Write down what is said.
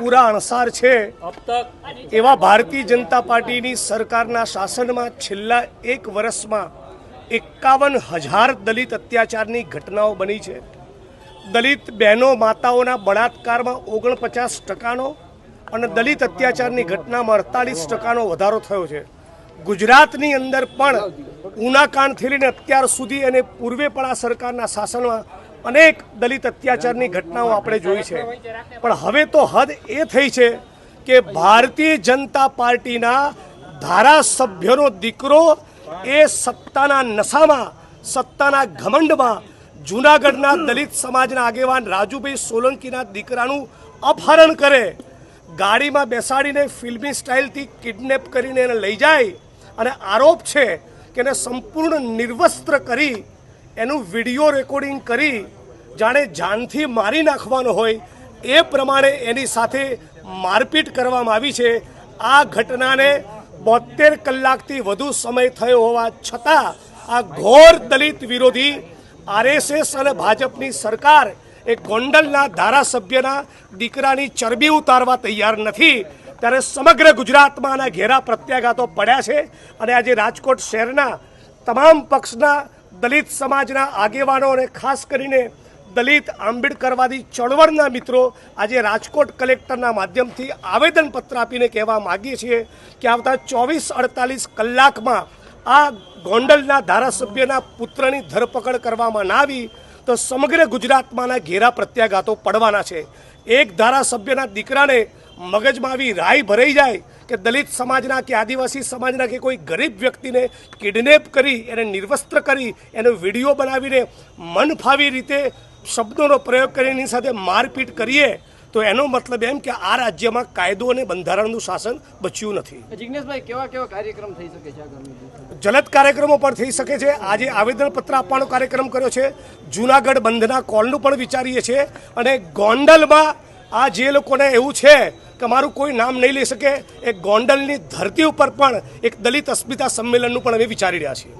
પૂરા અણસાર છે. એવા ભારતીય જનતા પાર્ટીની સરકારના શાસનમાં છેલ્લા એક વર્ષમાં એકાવન હજાર દલિત અત્યાચારની ઘટનાઓ બની છે. દલિત બહેનો માતાઓના બળાત્કારમાં ઓગણપચાસ ટકાનો અને દલિત અત્યાચારની ઘટનામાં અડતાલીસ ટકાનો વધારો થયો છે. ગુજરાતની અંદર પણ ઉનાકાંડથી લઈને અત્યાર સુધી અને પૂર્વે પણ આ સરકારના શાસનમાં અનેક દલિત અત્યાચારની ઘટનાઓ આપણે જોઈ છે. પણ હવે તો હદ એ થઈ છે કે ભારતીય જનતા પાર્ટીના ધારાસભ્યનો દીકરો એ સત્તાના નશામાં, સત્તાના ઘમંડમાં જૂનાગઢના દલિત સમાજના આગેવાન રાજુભાઈ સોલંકીના દીકરાનું અપહરણ કરે. ગાડીમાં બેસાડીને ફિલ્મી સ્ટાઇલથી કિડનેપ કરીને એને લઈ જાય. અને આરોપ છે કે એને સંપૂર્ણ નિર્વસ્ત્ર કરી એનું વીડિયો રેકોર્ડિંગ કરી જાણે જાનથી મારી નાખવાનો હોય એ પ્રમાણે એની સાથે મારપીટ કરવામાં આવી છે. આ ઘટનાને બોતેર કલાકથી વધુ સમય થયો હોવા છતાં આ ઘોર દલિત વિરોધી આરએસએસ અને ભાજપની સરકાર એ ગોંડલના ધારાસભ્યના દીકરાની ચરબી ઉતારવા તૈયાર નથી. ત્યારે સમગ્ર ગુજરાતમાં આના ઘેરા પ્રત્યાઘાતો પડ્યા છે અને આજે રાજકોટ શહેરના તમામ પક્ષના દલિત સમાજના આગેવાનો અને ખાસ કરીને દલિત આંબેડકરવાદી ચળવળના મિત્રો આજે રાજકોટ કલેક્ટરના માધ્યમથી આવેદનપત્ર આપીને કહેવા માગીએ છીએ કે આવતા ચોવીસ અડતાલીસ કલાકમાં આ ગોંડલના ધારાસભ્યના પુત્રની ધરપકડ કરવામાં ના આવી તો સમગ્ર ગુજરાતમાંના ઘેરા પ્રત્યાઘાતો પડવાના છે. એક ધારાસભ્યના દીકરાને મગજમાં આવી રાય ભરાઈ જાય કે દલિત સમાજના કે આદિવાસી સમાજના કે કોઈ ગરીબ વ્યક્તિને કિડનેપ કરી એને નિર્વસ્ત્ર કરી એનો વીડિયો બનાવીને મનફાવી રીતે શબ્દોનો પ્રયોગ કરીને એની સાથે મારપીટ કરીએ તો એનો મતલબ એમ કે આ રાજ્યમાં કાયદો અને બંધારણનું શાસન બચ્યું નથી. જિજ્ઞેશભાઈ કેવા કેવા કાર્યક્રમ થઈ શકે છે જલદ કાર્યક્રમો પણ થઈ શકે છે. આજે આવેદનપત્ર આપવાનો કાર્યક્રમ કર્યો છે. જૂનાગઢ બંધના કોલનું પણ વિચારીએ છીએ અને ગોંડલમાં આ જે લોકોને એવું છે કે મારું કોઈ નામ નહીં લઈ શકે, એ ગોંડલની ધરતી ઉપર પણ એક દલિત અસ્મિતા સંમેલનનું પણ અમે વિચારી રહ્યા છીએ.